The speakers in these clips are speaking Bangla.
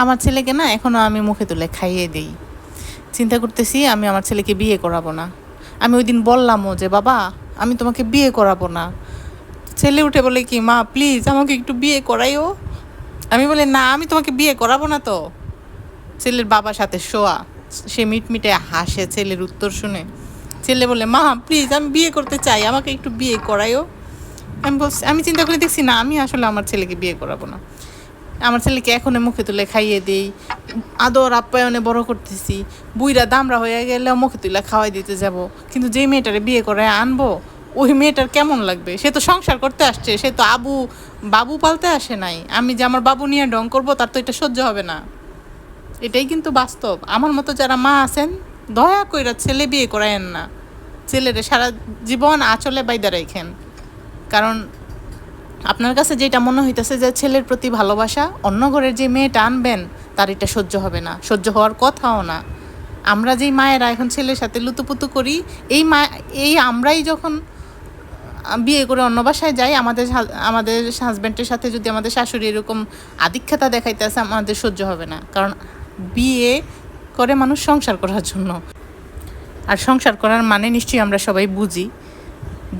আমার ছেলেকে না এখনও আমি মুখে তুলে খাইয়ে দিই। চিন্তা করতেছি আমি আমার ছেলেকে বিয়ে করাবো না। আমি ওই দিন বললামও যে, বাবা, আমি তোমাকে বিয়ে করাবো না। ছেলে উঠে বলে কি, মা প্লিজ আমাকে একটু বিয়ে করাইও। আমি বলে, না, আমি তোমাকে বিয়ে করাবো না তো। ছেলের বাবার সাথে শোয়া, সে মিটমিটে হাসে ছেলের উত্তর শুনে। ছেলে বলে, মা প্লিজ আমি বিয়ে করতে চাই, আমাকে একটু বিয়ে করাইও। আমি বলছি, আমি চিন্তা করে দেখছি, না, আমি আসলে আমার ছেলেকে বিয়ে করাবো না। আমার ছেলেকে এখনই মুখে তুলে খাইয়ে দিই। আদর, আপ্যায়নে বড় করতেছি। বুইরা দামরা হয়ে গেলেও মুখে তুলে খাওয়াই দিতে যাব। কিন্তু যেই মেয়েটারে বিয়ে করে আনব, ওই মেয়েটার কেমন লাগবে? সে তো সংসার করতে আসছে, সে তো আবু, বাবু পালতে আসে নাই। আমি যে আমার বাবু নিয়ে ডং করব, তার তো এটা সহ্য হবে না। এটাই কিন্তু বাস্তব। আমার মতো যারা মা আছেন, দয়া কইরা ছেলে বিয়ে করায়েন না। ছেলেরে সারা জীবন আচলে বাইদা রেখেন কারণ আপনার কাছে যেটা মনে হইতেছে যে ছেলের প্রতি ভালোবাসা, অন্য ঘরের যে মেয়েটা আনবেন, তার এটা সহ্য হবে না, সহ্য হওয়ার কথাও না। আমরা যেই মায়েরা এখন ছেলের সাথে লুতুপুতু করি, এই মা, এই আমরাই যখন বিয়ে করে অন্য বাসায় যাই, আমাদের আমাদের হাজব্যান্ডের সাথে যদি আমাদের শাশুড়ি এরকম আধিক্ষেতা দেখাইতেছে, আমাদের সহ্য হবে না। কারণ বিয়ে করে মানুষ সংসার করার জন্য। আর সংসার করার মানে নিশ্চয়ই আমরা সবাই বুঝি।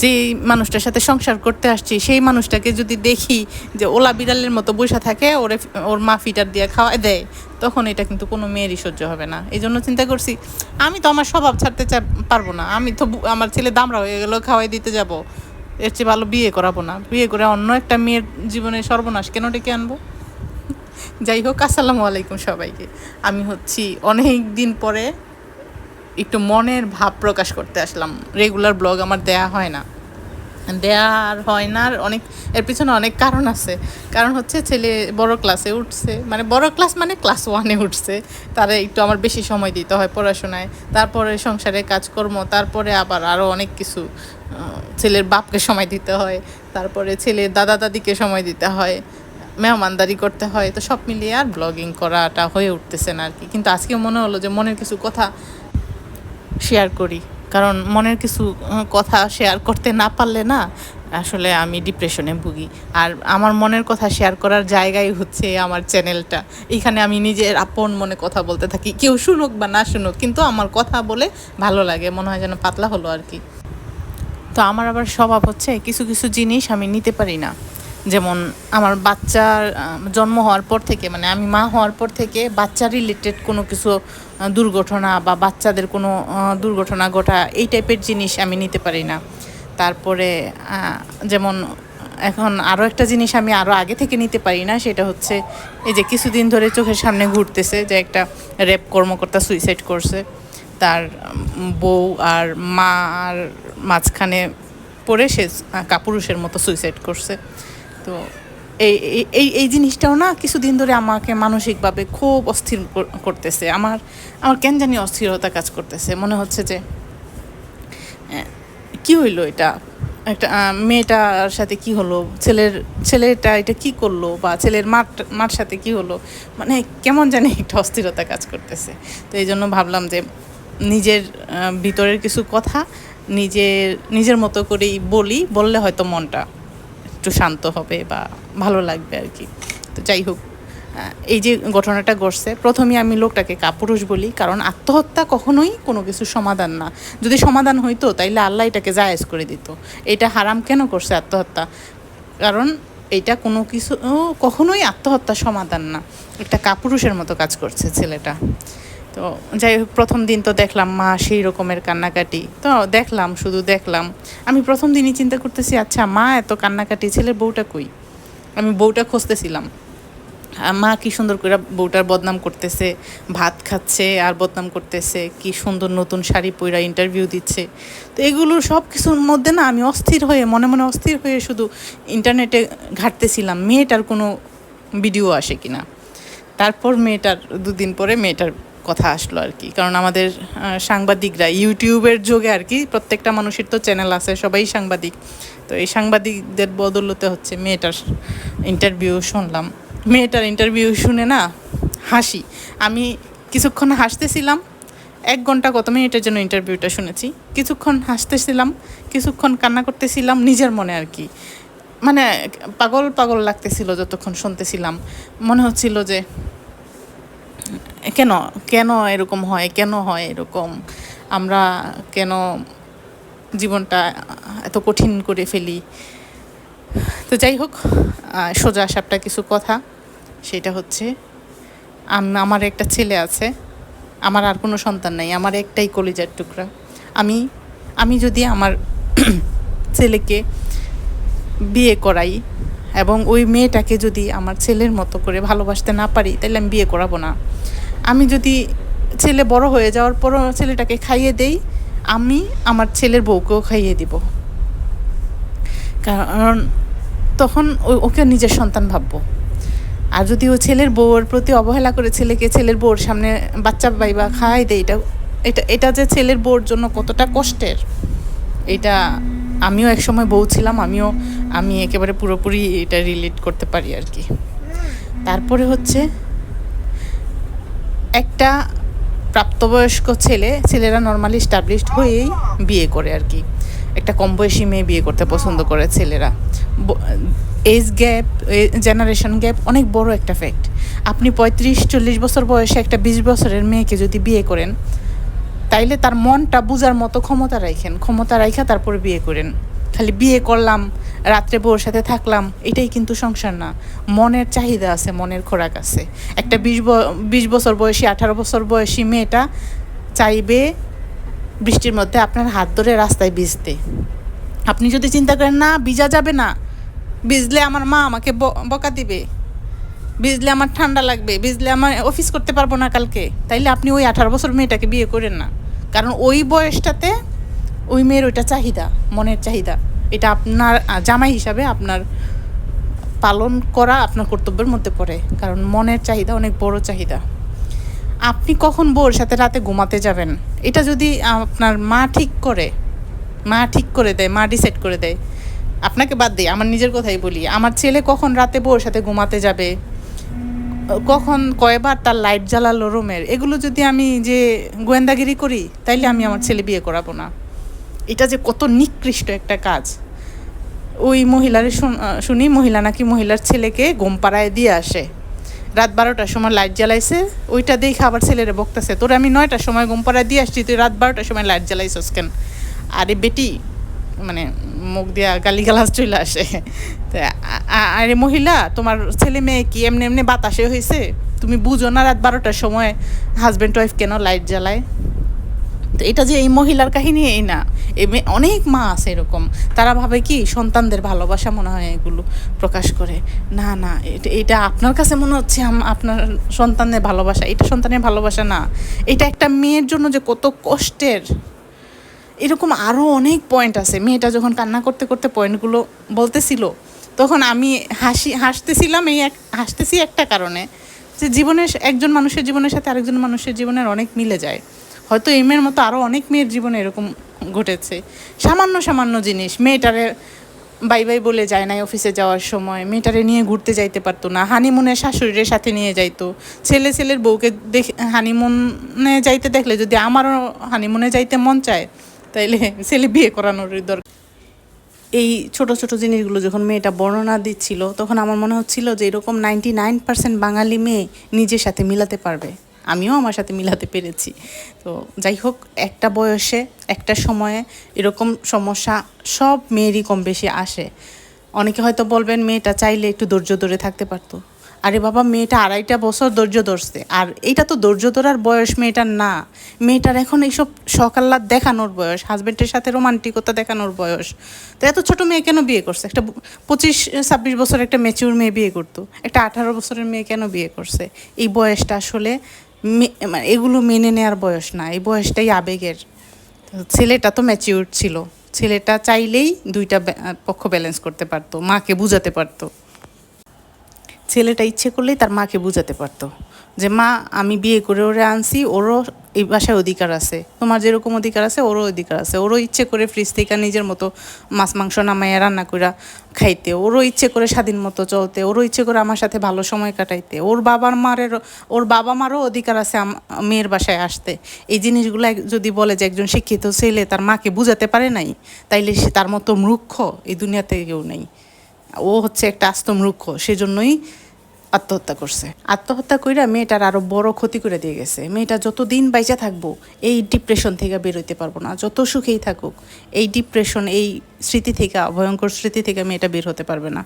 যে মানুষটার সাথে সংসার করতে আসছি, সেই মানুষটাকে যদি দেখি যে ওলা বিড়ালের মতো বসে থাকে, ওরে ওর মা ফিটার দিয়ে খাওয়ায় দেয়, তখন এটা কিন্তু কোনো মেয়েরই সহ্য হবে না। এই জন্য চিন্তা করছি, আমি তো আমার স্বভাব ছাড়তে চা, পারব না। আমি তো আমার ছেলে দামরা হয়ে গেলেও খাওয়াই দিতে যাব। এর চেয়ে ভালো বিয়ে করাবো না। বিয়ে করে অন্য একটা মেয়ের জীবনে সর্বনাশ কেন ডেকে আনব? যাই হোক, আসসালামু আলাইকুম সবাইকে। আমি হচ্ছি অনেক দিন পরে একটু মনের ভাব প্রকাশ করতে আসলাম। রেগুলার ব্লগ আমার দেয়া হয় না। দেয়া আর হয় না আর অনেক, এর পিছনে অনেক কারণ আছে। কারণ হচ্ছে ছেলে বড় ক্লাসে উঠছে মানে বড় ক্লাস মানে ক্লাস ওয়ানে উঠছে। তারা একটু আমার বেশি সময় দিতে হয় পড়াশোনায়। তারপরে সংসারে কাজকর্ম, তারপরে আবার আরও অনেক কিছু ছেলের বাপকে সময় দিতে হয়। তারপরে ছেলের দাদা দাদিকে সময় দিতে হয়, মেহমানদারি করতে হয়। তো সব মিলিয়ে আর ব্লগিং করাটা হয়ে উঠতেছে না আর কি। কিন্তু আজকে মনে হলো যে মনের কিছু কথা শেয়ার করি। কারণ মনের কিছু কথা শেয়ার করতে না পারলে না, আসলে আমি ডিপ্রেশনে ভুগি। আর আমার মনের কথা শেয়ার করার জায়গাই হচ্ছে আমার চ্যানেলটা এখানে আমি নিজের আপন মনে কথা বলতে থাকি। কেউ শুনুক বা না শুনুক, কিন্তু আমার কথা বলে ভালো লাগে। মনে হয় যেন পাতলা হলো আর কি। তো আমার আবার স্বভাব হচ্ছে, কিছু কিছু জিনিস আমি নিতে পারি না। যেমন আমার বাচ্চার জন্ম হওয়ার পর থেকে মানে আমি মা হওয়ার পর থেকে বাচ্চা রিলেটেড কোনো কিছু দুর্ঘটনা বা বাচ্চাদের কোনো দুর্ঘটনা ঘটা, এই টাইপের জিনিস আমি নিতে পারি না। তারপরে যেমন এখন আরও একটা জিনিস আমি আরও আগে থেকে নিতে পারি না, সেটা হচ্ছে এই যে কিছুদিন ধরে চোখের সামনে ঘুরতেছে যে একটা রেপ কর্মকর্তা সুইসাইড করছে। তার বউ আর মা আর মাঝখানে পড়ে সে কাপুরুষের মতো সুইসাইড করছে। তো এই, এই- এই জিনিসটাও না কিছুদিন ধরে আমাকে মানসিকভাবে খুব অস্থির করতেছে। আমার আমার কেন জানি অস্থিরতা কাজ করতেছে। মনে হচ্ছে যে কি হইল এটা? একটা মেয়েটার সাথে কি হলো? ছেলের, ছেলেটা এটা কি করল? বা ছেলের মার মার সাথে কি হলো? মানে কেমন জানি একটা অস্থিরতা কাজ করতেছে। তো এই জন্য ভাবলাম যে, নিজের ভিতরের কিছু কথা নিজের নিজের মতো করেই বলি। বললে হয়তো মনটা একটু শান্ত হবে বা ভালো লাগবে আর কি। তো যাই হোক এই যে ঘটনাটা ঘটছে, প্রথমে আমি লোকটাকে কাপুরুষ বলি, কারণ আত্মহত্যা কখনোই কোনো কিছু সমাধান না। যদি সমাধান হইতো, তাইলে আল্লাহ এটাকে জায়েজ করে দিত। এটা হারাম কেন করছে আত্মহত্যা? কারণ এটা কোনো কিছু কখনোই আত্মহত্যা সমাধান না। একটা কাপুরুষের মতো কাজ করছে ছেলেটা। তো যাই হোক, প্রথম দিন তো দেখলাম মা সেই রকমের কান্নাকাটি। তো দেখলাম, শুধু দেখলাম। আমি প্রথম দিনই চিন্তা করতেছি আচ্ছা মা এত কান্নাকাটি, ছেলের বউটা কই? আমি বউটা খুঁজতেছিলাম। মা কি সুন্দর করে বউটার বদনাম করতেছে, ভাত খাচ্ছে আর বদনাম করতেছে, কি সুন্দর নতুন শাড়ি পইরা ইন্টারভিউ দিচ্ছে। তো এগুলো সব কিছুর মধ্যে না আমি অস্থির হয়ে, মনে মনে অস্থির হয়ে শুধু ইন্টারনেটে ঘাটতেছিলাম। মেয়েটার কোনো ভিডিও আসে কিনা? তারপর মেয়েটার, দুদিন পরে মেয়েটার কথা আসলো আর কি। কারণ আমাদের সাংবাদিকরা ইউটিউবের যুগে আর কি, প্রত্যেকটা মানুষের তো চ্যানেল আছে, সবাই সাংবাদিক। তো এই সাংবাদিকদের বদলতে হচ্ছে মেয়েটার ইন্টারভিউ শুনলাম। মেয়েটার ইন্টারভিউ শুনে না হাসি। আমি কিছুক্ষণ হাসতেছিলাম, এক ঘণ্টা কত মিনিটের জন্য ইন্টারভিউটা শুনেছি। কিছুক্ষণ হাসতেছিলাম, কিছুক্ষণ কান্না করতেছিলাম নিজের মনে আর কি। মানে পাগল পাগল লাগতেছিল যতক্ষণ শুনতেছিলাম। মনে হচ্ছিল যে কেন কেন এরকম হয়, কেন হয় এরকম? আমরা কেন জীবনটা এত কঠিন করে ফেলি? তো যাই হোক সোজা সাপটা কিছু কথা। সেটা হচ্ছে, আম- আমার একটা ছেলে আছে, আমার আর কোনো সন্তান নাই, আমার একটাই কলিজার টুকরা। আমি আমি যদি আমার ছেলেকে বিয়ে করাই এবং ওই মেয়েটাকে যদি আমার ছেলের মতো করে ভালোবাসতে না পারি, তাহলে আমি বিয়ে করাবো না। আমি যদি ছেলে বড় হয়ে যাওয়ার পরও ছেলেটাকে খাইয়ে দেই, আমি আমার ছেলের বউকেও খাইয়ে দিব। কারণ তখন ওকে নিজের সন্তান ভাববো। আর যদি ও ছেলের বউয়ের প্রতি অবহেলা করে ছেলেকে ছেলের বউর সামনে বাচ্চা বাইবা খাওয়াই দেয়, এটা এটা এটা যে ছেলের বউর জন্য কতটা কষ্টের, এটা আমিও একসময় বউ ছিলাম, আমিও, আমি একেবারে পুরোপুরি এটা রিলেট করতে পারি আর কি। তারপরে হচ্ছে, একটা প্রাপ্তবয়স্ক ছেলে, ছেলেরা নর্মালি স্টাবলিশড হয়েই বিয়ে করে আর কি। একটা কম বয়সী মেয়ে বিয়ে করতে পছন্দ করে ছেলেরা। এজ গ্যাপ জেনারেশন গ্যাপ অনেক বড় একটা ফ্যাক্ট আপনি পঁয়ত্রিশ, চল্লিশ বছর বয়সে একটা বিশ বছরের মেয়েকে যদি বিয়ে করেন তাইলে তার মনটা বুঝার মতো ক্ষমতা রাখেন ক্ষমতা রাখা তারপরে বিয়ে করেন। খালি বিয়ে করলাম, রাত্রে বউর সাথে থাকলাম, এটাই কিন্তু সংসার না। মনের চাহিদা আছে, মনের খোরাক আছে। একটা বিশ বিশ বছর বয়সী, আঠারো বছর বয়সী মেয়েটা চাইবে বৃষ্টির মধ্যে আপনার হাত ধরে রাস্তায় ভিজতে। আপনি যদি চিন্তা করেন, না, ভিজা যাবে না। ভিজলে আমার মা আমাকে বকা দিবে। ভিজলে আমার ঠান্ডা লাগবে, ভিজলে আমার অফিস করতে পারব না কালকে। তাইলে আপনি ওই আঠারো বছর মেয়েটাকে বিয়ে করেন না। কারণ ওই বয়সটাতে ওই মেয়ের ওইটা চাহিদা, মনের চাহিদা। এটা আপনার জামাই হিসাবে আপনার পালন করা আপনার কর্তব্যের মধ্যে পড়ে। কারণ মনের চাহিদা অনেক বড় চাহিদা। আপনি কখন বউর সাথে রাতে ঘুমাতে যাবেন? এটা যদি আপনার মা ঠিক করে, মা ঠিক করে দেয়, মা ডিসাইড করে দেয়, আপনাকে বাদ দিই আমার নিজের কথাই বলি, আমার ছেলে কখন রাতে বউর সাথে ঘুমাতে যাবে? কখন কয়বার তার লাইট জ্বালালো রুমের, এগুলো যদি আমি যে গোয়েন্দাগিরি করি, তাইলে আমি আমার ছেলে বিয়ে করাবো না। এটা যে কত নিকৃষ্ট একটা কাজ। ওই মহিলার শুনি মহিলা নাকি মহিলার ছেলেকে ঘুম পাড়ায় দিয়ে আসে। রাত বারোটার সময় লাইট জ্বালাইছে, ওইটা দেখে আবার ছেলেরা বকতেছে, তোর আমি নয়টার সময় ঘুম পাড়ায় দিয়ে আসছি, তুই রাত বারোটার সময় লাইট জ্বালাইছস কেন? আরে বেটি মানে মুখ দিয়া গালিগালাজ চলে আসে। আরে মহিলা, তোমার ছেলে মেয়ে কি এমনি এমনি বাতাসে হয়েছে তুমি বুঝো না রাত বারোটার সময় হাজব্যান্ড ওয়াইফ কেন লাইট জ্বালায়? তো এটা যে এই মহিলার কাহিনী, এই না। এ মে- অনেক মা আছে এরকম। তারা ভাবে কি সন্তানদের ভালোবাসা মনে হয় এগুলো প্রকাশ করে। না না, এটা এটা আপনার কাছে মনে হচ্ছে আপনার সন্তানের ভালোবাসা। এটা সন্তানের ভালোবাসা না। এটা একটা মেয়ের জন্য যে কত কষ্টের। এরকম আরও অনেক পয়েন্ট আছে। মেয়েটা যখন কান্না করতে করতে পয়েন্টগুলো বলতেছিল, তখন আমি হাসি, হাসতেছিলাম এই এক, হাসতেছি একটা কারণে যে জীবনের একজন মানুষের জীবনের সাথে আরেকজন মানুষের জীবনের অনেক মিলে যায়। হয়তো এই মেয়ের মতো আরও অনেক মেয়ের জীবনে এরকম ঘটেছে। সামান্য সামান্য জিনিস। মেয়েটারে বাই বাই বলে যায় নাই অফিসে যাওয়ার সময়। মেয়েটারে নিয়ে ঘুরতে যাইতে পারতো না। হানিমুনে শাশুড়ির সাথে নিয়ে যাইতো। ছেলে ছেলের বউকে দেখে হানিমুনে যাইতে দেখলে যদি আমারও হানিমুনে যাইতে মন চায় তাইলে ছেলে বিয়ে করানোর দরকার। এই ছোট ছোট জিনিসগুলো যখন মেয়েটা বর্ণনা দিচ্ছিল, তখন আমার মনে হচ্ছিল যে এরকম নাইনটি নাইন পার্সেন্ট বাঙালি মেয়ে নিজের সাথে মিলাতে পারবে। আমিও আমার সাথে মিলাতে পেরেছি। তো যাই হোক, একটা বয়সে, একটা সময়ে এরকম সমস্যা সব মেয়েরই কম বেশি আসে। অনেকে হয়তো বলবেন, মেয়েটা চাইলে একটু ধৈর্য ধরে থাকতে পারতো। আরে বাবা, মেয়েটা আড়াইটা বছর ধৈর্য ধরছে। আর এইটা তো ধৈর্য ধরার বয়স মেয়েটার না। মেয়েটার এখন এইসব সকাল্লাদ দেখানোর বয়স হাজবেন্ডের সাথে রোমান্টিকতা দেখানোর বয়স। তো এত ছোট মেয়ে কেন বিয়ে করছে? একটা পঁচিশ, ছাব্বিশ বছর একটা মেচিউর মেয়ে বিয়ে করতো। একটা আঠারো বছরের মেয়ে কেন বিয়ে করছে? এই বয়সটা আসলে মানে এগুলো মেনে নেওয়ার বয়স না। এই বয়সটাই আবেগের। ছেলেটা তো ম্যাচিউর ছিল। ছেলেটা চাইলেই দুইটা পক্ষ ব্যালেন্স করতে পারতো, মাকে বুঝাতে পারতো। ছেলেটা ইচ্ছে করলেই তার মাকে বুঝাতে পারতো যে, মা, আমি বিয়ে করে ওরে আনছি, ওরও এই বাসায় অধিকার আছে। তোমার যেরকম অধিকার আছে, ওরও অধিকার আছে। ওরও ইচ্ছে করে ফ্রিজ থেকে নিজের মতো মাছ, মাংস নামাইয়া রান্না করে খাইতে। ওরও ইচ্ছে করে স্বাধীন মতো চলতে। ওরও ইচ্ছে করে আমার সাথে ভালো সময় কাটাইতে। ওর বাবার মারের, ওর বাবা মারও অধিকার আছে মেয়ের বাসায় আসতে। এই জিনিসগুলো যদি বলে যে, একজন শিক্ষিত ছেলে তার মাকে বুঝাতে পারে নাই, তাইলে সে তার মতো মূর্খ এই দুনিয়াতে কেউ নেই। ও হচ্ছে একটা আস্ত মূর্খ। সেজন্যই আত্মহত্যা করছে। আত্মহত্যা কইরা মেয়েটার আরও বড় ক্ষতি করে দিয়ে গেছে। মেয়েটা যত দিন বাইচা থাকব, এই ডিপ্রেশন থেকে বেরোতে পারব না। যত সুখেই থাকুক, এই ডিপ্রেশন এই স্মৃতি থেকে, ভয়ঙ্কর স্মৃতি থেকে মেয়েটা বের হতে পারবে না।